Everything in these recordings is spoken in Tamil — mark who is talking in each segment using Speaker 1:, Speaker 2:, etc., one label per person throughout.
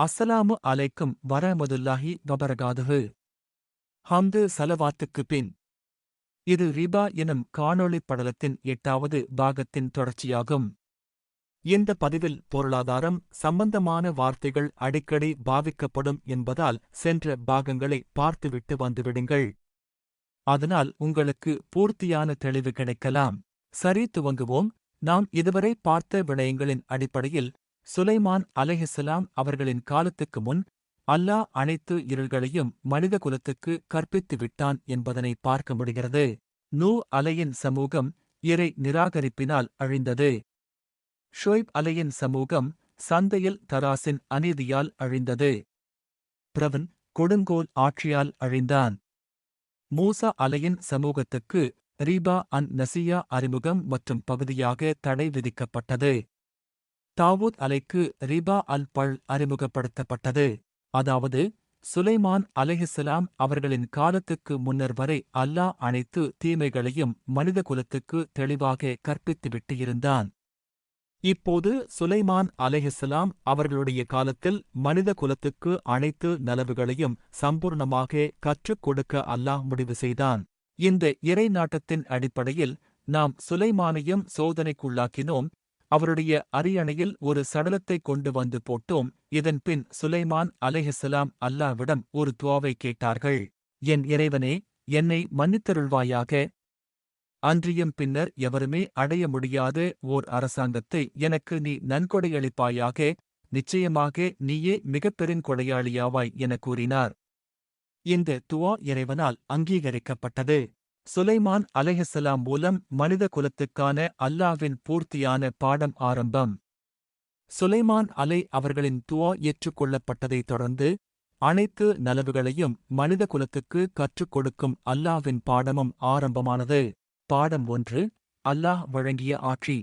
Speaker 1: அஸ்ஸலாமு அலைக்கும் வரமதுல்லாஹி வபரகாதுகு ஹம்து சலவாத்துக்கு பின். இது ரிபா எனும் காணொளிப் படலத்தின் எட்டாவது பாகத்தின் தொடர்ச்சியாகும். இந்த பதிவில் பொருளாதாரம் சம்பந்தமான வார்த்தைகள் அடிக்கடி பாவிக்கப்படும் என்பதால் சென்ற பாகங்களை பார்த்துவிட்டு வந்துவிடுங்கள். அதனால் உங்களுக்கு பூர்த்தியான தெளிவு கிடைக்கலாம். சரி துவங்குவோம். நாம் இதுவரை பார்த்த விடயங்களின் அடிப்படையில் சுலைமான் அலைஹிஸ்ஸலாம் அவர்களின் காலத்துக்கு முன் அல்லாஹ் அனைத்து இருள்களையும் மனித குலத்துக்கு கற்பித்து விட்டான் என்பதனை பார்க்க முடிகிறது. நூ அலையின் சமூகம் இறை நிராகரிப்பினால் அழிந்தது. ஷொய்ப் அலையின் சமூகம் சந்தையில் தராசின் அநீதியால் அழிந்தது. பிரவன் கொடுங்கோல் ஆட்சியால் அழிந்தான். மூசா அலையின் சமூகத்துக்கு ரீபா அன் நசியா அறிமுகம் மற்றும் பகுதியாக தடை விதிக்கப்பட்டது. தாவூத் அலைக்கு ரிபா அல் பல் அறிமுகப்படுத்தப்பட்டது. அதாவது சுலைமான் அலைஹிஸ்ஸலாம் அவர்களின் காலத்துக்கு முன்னர் வரை அல்லாஹ் அனைத்து தீமைகளையும் மனித குலத்துக்கு தெளிவாக கற்பித்துவிட்டு இருந்தான் இப்போது சுலைமான் அலைஹிஸ்ஸலாம் அவர்களுடைய காலத்தில் மனித குலத்துக்கு அனைத்து நலவுகளையும் சம்பூர்ணமாக கற்றுக் கொடுக்க அல்லாஹ் முடிவு செய்தான். இந்த இறை நாட்டத்தின் அடிப்படையில் நாம் சுலைமானையும் சோதனைக்குள்ளாக்கினோம். அவருடைய அரியணையில் ஒரு சடலத்தை கொண்டு வந்து போட்டோம். இதன் பின் சுலைமான் அலைஹிஸ்ஸலாம் அல்லாவிடம் ஒரு துவாவை கேட்டார்கள். என் இறைவனே என்னை மன்னித்தருள்வாயாக. அன்றியும் பின்னர் எவருமே அடைய முடியாத ஓர் அரசாங்கத்தை எனக்கு நீ நன்கொடையளிப்பாயாக. நிச்சயமாக நீயே மிகப் பெருங்கொடையாளியாவாய் என கூறினார். இந்த துவா இறைவனால் அங்கீகரிக்கப்பட்டது. சுலைமான் அலைஹிஸ்ஸலாம் மூலம் மனித குலத்துக்கான அல்லாவின் பூர்த்தியான பாடம் ஆரம்பம். சுலைமான் அலை அவர்களின் துவா ஏற்றுக்கொள்ளப்பட்டதைத் தொடர்ந்து அனைத்து நலவுகளையும் மனித குலத்துக்கு கற்றுக் கொடுக்கும் அல்லாவின் பாடமும் ஆரம்பமானது. பாடம் ஒன்று அல்லாஹ் வழங்கிய ஆட்சி.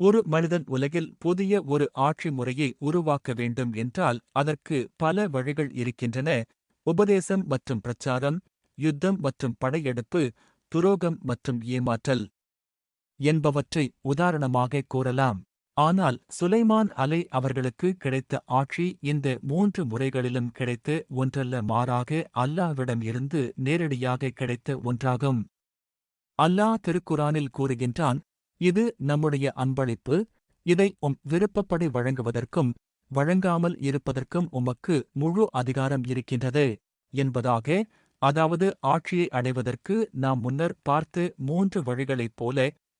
Speaker 1: ஒரு மனிதன் உலகில் புதிய ஒரு ஆட்சி முறையை உருவாக்க வேண்டும் என்றால் அதற்கு பல வழிகள் இருக்கின்றன. உபதேசம் மற்றும் பிரச்சாரம் யுத்தம் மற்றும் படையெடுப்பு துரோகம் மற்றும் ஏமாற்றல் என்பவற்றை உதாரணமாக கூறலாம். ஆனால் சுலைமான் அலை அவர்களுக்கு கிடைத்த ஆட்சி இந்த மூன்று முறைகளிலும் கிடைத்த ஒன்றல்ல மாறாக அல்லாவிடம் இருந்து நேரடியாக கிடைத்த ஒன்றாகும். அல்லாஹ் திருக்குரானில் கூறுகின்றான் இது நம்முடைய அன்பளிப்பு. இதை உம் விருப்பப்படி வழங்குவதற்கும் வழங்காமல் இருப்பதற்கும் உமக்கு முழு அதிகாரம் இருக்கின்றது. என்பதாக அதாவது ஆட்சியை அடைவதற்கு நாம் முன்னர் பார்த்து மூன்று வழிகளைப் போல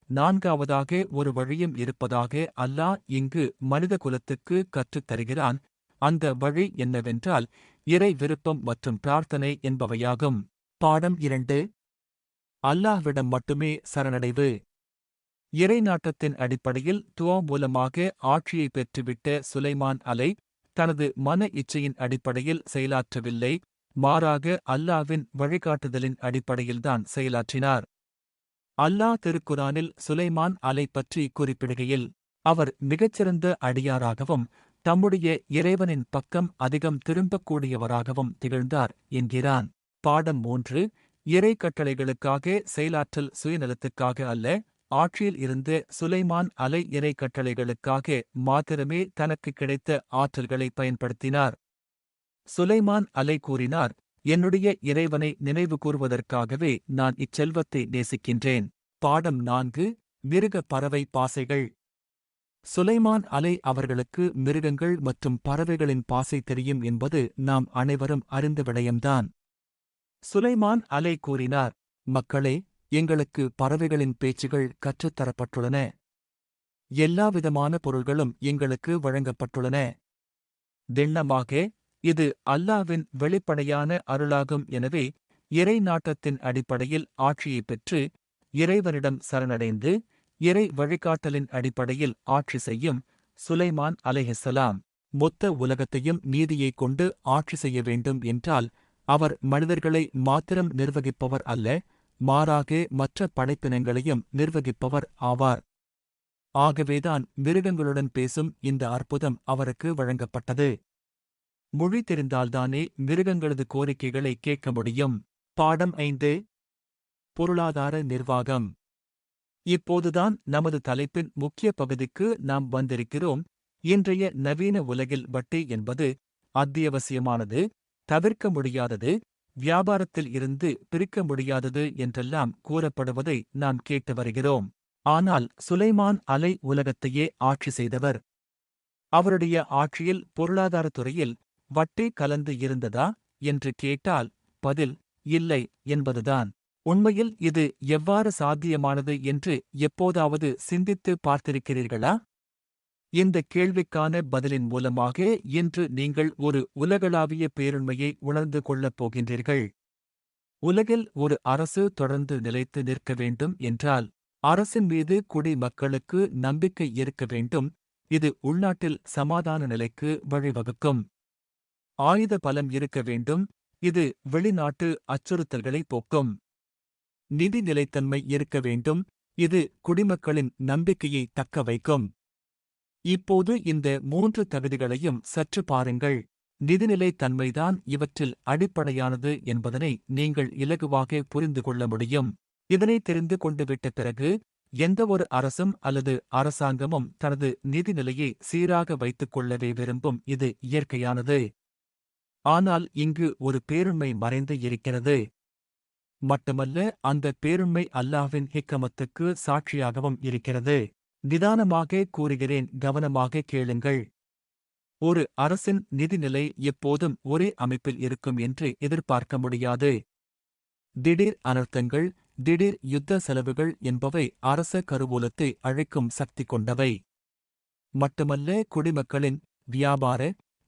Speaker 1: நான்காவதாக ஒரு வழியும் இருப்பதாக அல்லாஹ் இங்கு மனித குலத்துக்கு கற்றுத் தருகிறான். அந்த வழி என்னவென்றால் இறை விருப்பம் மற்றும் பிரார்த்தனை என்பவையாகும். பாடம் இரண்டு. அல்லாஹ்விடம் மட்டுமே சரணடைவு. இறை நாட்டத்தின் அடிப்படையில் துவா மூலமாக ஆட்சியை பெற்றுவிட்ட சுலைமான் அலை தனது மன இச்சையின் அடிப்படையில் செயலாற்றவில்லை. மாறாக அல்லாவின் வழிகாட்டுதலின் அடிப்படையில்தான் செயலாற்றினார். அல்லாஹ் திருக்குரானில் சுலைமான் அலை பற்றி குறிப்பிடுகையில் அவர் மிகச்சிறந்த அடியாராகவும் தம்முடைய இறைவனின் பக்கம் அதிகம் திரும்பக்கூடியவராகவும் திகழ்ந்தார் என்கிறான். பாடம் மூன்று இறை கட்டளைகளுக்காக செயலாற்றல் சுயநலத்துக்காக அல்ல ஆட்சியில் இருந்த சுலைமான் அலை இறை கட்டளைகளுக்காக மாத்திரமே தனக்கு கிடைத்த ஆற்றல்களை பயன்படுத்தினார். சுலைமான் அலை கூறினார் என்னுடைய இறைவனை நினைவு கூறுவதற்காகவே நான் இச்செல்வத்தை நேசிக்கின்றேன். பாடம் நான்கு மிருக பறவை பாசைகள். சுலைமான் அலை அவர்களுக்கு மிருகங்கள் மற்றும் பறவைகளின் பாசை தெரியும் என்பது நாம் அனைவரும் அறிந்த விடயம்தான். சுலைமான் அலை கூறினார் மக்களே எங்களுக்கு பறவைகளின் பேச்சுகள் கற்றுத்தரப்பட்டுள்ளன எல்லாவிதமான பொருள்களும் எங்களுக்கு வழங்கப்பட்டுள்ளன. திண்ணமாக இது அல்லாவின் வெளிப்படையான அருளாகும். எனவே இறை நாட்டத்தின் அடிப்படையில் ஆட்சியைப் பெற்று இறைவனிடம் சரணடைந்து இறை வழிகாட்டலின் அடிப்படையில் ஆட்சி செய்யும் சுலைமான் அலைஹிஸ்ஸலாம். மொத்த உலகத்தையும் நீதியைக் கொண்டு ஆட்சி செய்ய வேண்டும் என்றால் அவர் மனிதர்களை மாத்திரம் நிர்வகிப்பவர் அல்ல மாறாக மற்ற படைப்பினங்களையும் நிர்வகிப்பவர் ஆவார். ஆகவேதான் மிருகங்களுடன் பேசும் இந்த அற்புதம் அவருக்கு வழங்கப்பட்டது. மொழி தெரிந்தால்தானே மிருகங்களது கோரிக்கைகளை கேட்க முடியும். பாடம் ஐந்து. பொருளாதார நிர்வாகம். இப்போதுதான் நமது தலைப்பின் முக்கிய பகுதிக்கு நாம் வந்திருக்கிறோம். இன்றைய நவீன உலகில் வட்டி என்பது அத்தியாவசியமானது தவிர்க்க முடியாதது வியாபாரத்தில் இருந்து பிரிக்க முடியாதது என்றெல்லாம் கூறப்படுவதை நாம் கேட்டு வருகிறோம். ஆனால் சுலைமான் அலை உலகத்தையே ஆட்சி செய்தவர். அவருடைய ஆட்சியில் பொருளாதாரத் துறையில் வட்டி கலந்து இருந்ததா என்று கேட்டால் பதில் இல்லை என்பதுதான். உண்மையில் இது எவ்வாறு சாத்தியமானது என்று எப்போதாவது சிந்தித்து பார்த்திருக்கிறீர்களா? இந்த கேள்விக்கான பதிலின் மூலமாக இன்று நீங்கள் ஒரு உலகளாவிய பேருண்மையை உணர்ந்து கொள்ளப் போகின்றீர்கள். உலகில் ஒரு அரசு தொடர்ந்து நிலைத்து நிற்க வேண்டும் என்றால் அரசின் மீது குடிமக்களுக்கு நம்பிக்கை இருக்க வேண்டும். இது உள்நாட்டில் சமாதான நிலைக்கு வழிவகுக்கும். ஆயுத பலம் இருக்க வேண்டும். இது வெளிநாட்டு அச்சுறுத்தல்களை போக்கும். நிதி நிலைத்தன்மை இருக்க வேண்டும். இது குடிமக்களின் நம்பிக்கையை தக்க வைக்கும். இப்போது இந்த மூன்று தகுதிகளையும் சற்று பாருங்கள். நிதிநிலை தன்மைதான் இவற்றில் அடிப்படையானது என்பதனை நீங்கள் இலகுவாக புரிந்து கொள்ள முடியும். இதனை தெரிந்து கொண்டுவிட்ட பிறகு எந்தவொரு அரசும் அல்லது அரசாங்கமும் தனது நிதிநிலையை சீராக வைத்துக் கொள்ளவே விரும்பும் இது இயற்கையானது. ஆனால் இங்கு ஒரு பேருண்மை மறைந்து இருக்கிறது. மட்டுமல்ல அந்த பேருண்மை அல்லாவின் ஹிக்கமத்துக்கு சாட்சியாகவும் இருக்கிறது. நிதானமாக கூறுகிறேன் கவனமாக கேளுங்கள். ஒரு அரசின் நிதிநிலை எப்போதும் ஒரே அமைப்பில் இருக்கும் என்று எதிர்பார்க்க முடியாது. திடீர் அனர்த்தங்கள் திடீர் யுத்த செலவுகள் என்பவை அரச கருவூலத்தை அழைக்கும் சக்தி கொண்டவை. மட்டுமல்ல குடிமக்களின் வியாபார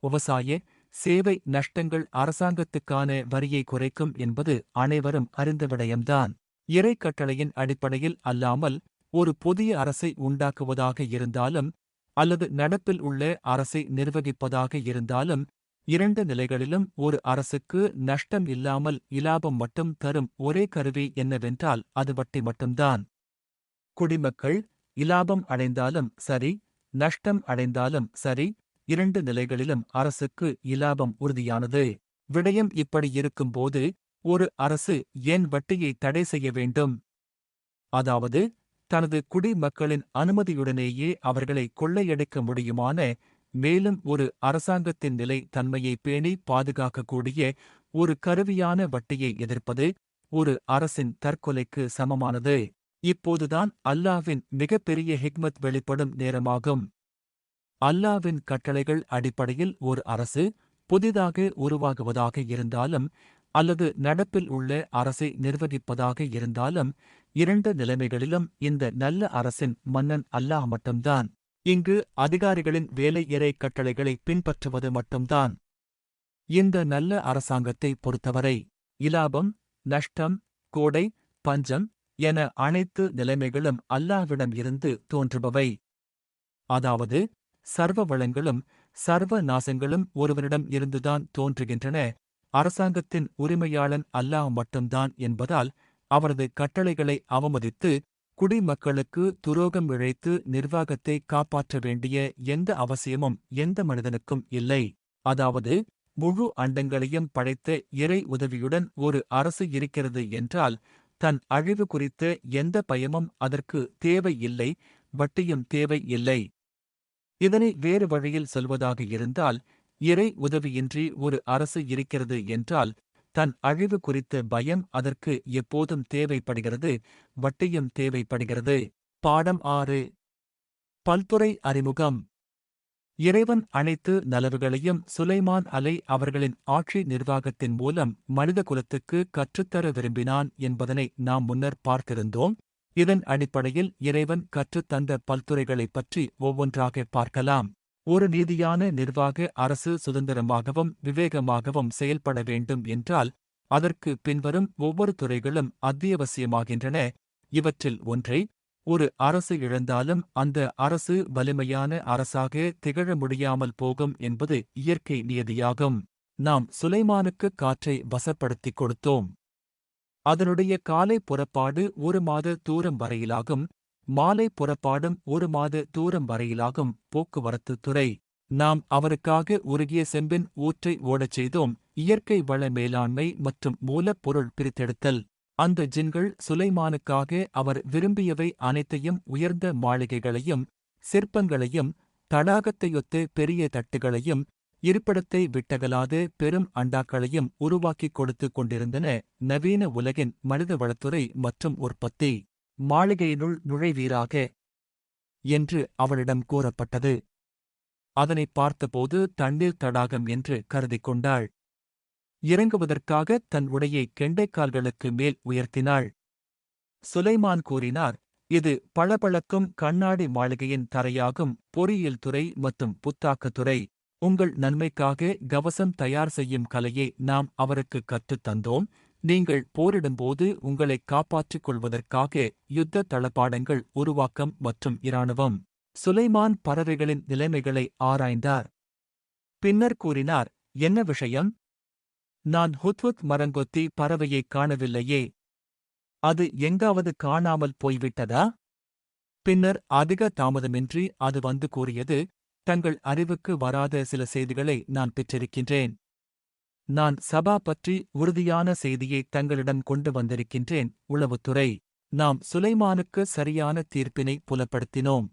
Speaker 1: விவசாய சேவை நஷ்டங்கள் அரசாங்கத்துக்கான வரியை குறைக்கும் என்பது அனைவரும் அறிந்த விடயம்தான். இறை கட்டளையின் அடிப்படையில் அல்லாமல் ஒரு புதிய அரசை உண்டாக்குவதாக இருந்தாலும் அல்லது நடப்பில் உள்ள அரசை நிர்வகிப்பதாக இருந்தாலும் இரண்டு நிலைகளிலும் ஒரு அரசுக்கு நஷ்டம் இல்லாமல் இலாபம் மட்டும் தரும் ஒரே கருவி என்னவென்றால் அது வட்டி மட்டும்தான். குடிமக்கள் இலாபம் அடைந்தாலும் சரி நஷ்டம் அடைந்தாலும் சரி இரண்டு நிலைகளிலும் அரசுக்கு இலாபம் உறுதியானது. விடயம் இப்படி இருக்கும்போது ஒரு அரசு ஏன் வட்டியை தடை செய்ய வேண்டும்? அதாவது தனது குடிமக்களின் அனுமதியுடனேயே அவர்களை கொள்ளையடிக்க முடியுமான மேலும் ஒரு அரசாங்கத்தின் நிலை தன்மையை பேணி பாதுகாக்கக்கூடிய ஒரு கருவியான வட்டியை எதிர்ப்பது ஒரு அரசின் தற்கொலைக்கு சமமானது. இப்போதுதான் அல்லாவின் மிகப்பெரிய ஹிக்மத் வெளிப்படும் நேரமாகும். அல்லாவின் கட்டளைகள் அடிப்படையில் ஒரு அரசு புதிதாக உருவாகுவதாக இருந்தாலும் அல்லது நடப்பில் உள்ள அரசை நிர்வகிப்பதாக இருந்தாலும் இரண்டு நிலைமைகளிலும் இந்த நல்ல அரசின் மன்னன் அல்லாஹ் மட்டும்தான். இங்கு அதிகாரிகளின் வேலை இறை கட்டளைகளை பின்பற்றுவது மட்டும்தான். இந்த நல்ல அரசாங்கத்தை பொறுத்தவரை இலாபம் நஷ்டம் கோடை பஞ்சம் என அனைத்து நிலைமைகளும் அல்லாவிடம் இருந்து தோன்றுபவை. அதாவது சர்வ வளங்களும் சர்வ நாசங்களும் ஒருவனிடம் இருந்துதான் தோன்றுகின்றன. அரசாங்கத்தின் உரிமையாளன் அல்லாஹ் மட்டும்தான் என்பதால் அவரது கட்டளைகளை அவமதித்து குடிமக்களுக்கு துரோகம் இழைத்து நிர்வாகத்தை காப்பாற்ற வேண்டிய எந்த அவசியமும் எந்த மனிதனுக்கும் இல்லை. அதாவது முழு அண்டங்களையும் படைத்த இறை உதவியுடன் ஒரு அரசு இருக்கிறது என்றால் தன் அழிவு குறித்த எந்த பயமும் அதற்கு தேவை இல்லை வட்டியும் தேவை இல்லை. இதனை வேறு வழியில் சொல்வதாக இருந்தால் இறை உதவியின்றி ஒரு அரசு இருக்கிறது என்றால் தன் அழிவு குறித்த பயம் அதற்கு எப்போதும் தேவைப்படுகிறது வட்டியும் தேவைப்படுகிறது. பாடம் ஆறு. பல்துறை அறிமுகம். இறைவன் அனைத்து நலவுகளையும் சுலைமான் அலை அவர்களின் ஆட்சி நிர்வாகத்தின் மூலம் மனித குலத்துக்கு கற்றுத்தர விரும்பினான் என்பதனை நாம் முன்னர் பார்த்திருந்தோம். இதன் அடிப்படையில் இறைவன் கற்றுத்தந்த பல்துறைகளைப் பற்றி ஒவ்வொன்றாக பார்க்கலாம். ஒரு நீதியான நிர்வாக அரசு சுதந்திரமாகவும் விவேகமாகவும் செயல்பட வேண்டும் என்றால் அதற்கு பின்வரும் ஒவ்வொரு துறைகளும் அத்தியாவசியமாகின்றன. இவற்றில் ஒன்றை ஒரு அரசு இழந்தாலும் அந்த அரசு வலிமையான அரசாக திகழ முடியாமல் போகும் என்பது இயற்கை நியதியாகும் நாம் சுலைமானுக்கு காற்றை வசப்படுத்திக் கொடுத்தோம். அதனுடைய காலை புறப்பாடு ஒரு மாத தூரம் வரையிலாகும். மாலை புறப்பாடும் ஒரு மாத தூரம் வரையிலாகும். போக்குவரத்து துறை. நாம் அவருக்காக உருகிய செம்பின் ஊற்றை ஓடச் செய்தோம். இயற்கை வள மேலாண்மை மற்றும் மூலப்பொருள் பிரித்தெடுத்தல். அந்த ஜின்கள் சுலைமானுக்காக அவர் விரும்பியவை அனைத்தையும் உயர்ந்த மாளிகைகளையும் சிற்பங்களையும் தடாகத்தையொத்து பெரிய தட்டுகளையும் இருப்பிடத்தை விட்டகலாது பெரும் அண்டாக்களையும் உருவாக்கிக் கொடுத்துக் கொண்டிருந்தன நவீன உலகின் மனித வளத்துறை மற்றும் உற்பத்தி. மாளிகையினுள் நுழைவீராக என்று அவளிடம் கூறப்பட்டது. அதனைப் பார்த்தபோது தண்ணீர் தடாகம் என்று கருதிக் கொண்டாள். இறங்குவதற்காக தன் உடையை கெண்டைக்கால்களுக்கு மேல் உயர்த்தினாள். சுலைமான் கூறினார் இது பளபளக்கும் கண்ணாடி மாளிகையின் தரையாகும் பொறியியல் துறை மற்றும் புத்தாக்கத் துறை. உங்கள் நன்மைக்காக கவசம் தயார் செய்யும் கலையை நாம் அவருக்கு கற்றுத் தந்தோம். நீங்கள் போரிடும்போது உங்களை காப்பாற்றிக் கொள்வதற்காக யுத்த தளபாடங்கள் உருவாக்கம் மற்றும் இராணுவம். சுலைமான் பறவைகளின் நிலைமைகளை ஆராய்ந்தார். பின்னர் கூறினார் என்ன விஷயம்? நான் ஹுத்வுத் மரங்கொத்தி பறவையைக் காணவில்லையே. அது எங்காவது காணாமல் போய்விட்டதா? பின்னர் அதிக தாமதமின்றி அது வந்து கூறியது தங்கள் அறிவுக்கு வராத சில செய்திகளை நான் பெற்றிருக்கின்றேன். நான் சபா பற்றி உறுதியான செய்தியை தங்களிடம் கொண்டு வந்திருக்கின்றேன் உளவுத்துறை. நாம் சுலைமானுக்கு சரியான தீர்ப்பினை புலப்படுத்தினோம்.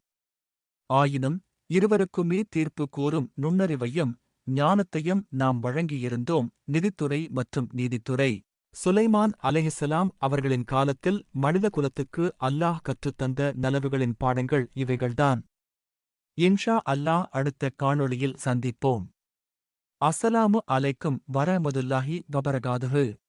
Speaker 1: ஆயினும் இருவருக்குமே தீர்ப்பு கூறும் நுண்ணறிவையும் ஞானத்தையும் நாம் வழங்கியிருந்தோம் நிதித்துறை மற்றும் நீதித்துறை. சுலைமான் அலைஹிஸ்ஸலாம் அவர்களின் காலத்தில் மனித குலத்துக்கு அல்லாஹ் கற்றுத்தந்த நலவுகளின் பாடங்கள் இவைகள்தான். இன்ஷா அல்லாஹ் அடுத்த காணொளியில் சந்திப்போம். அஸ்ஸலாமு அலைக்கும் வரமதுல்லாஹி வபரகாதுஹு.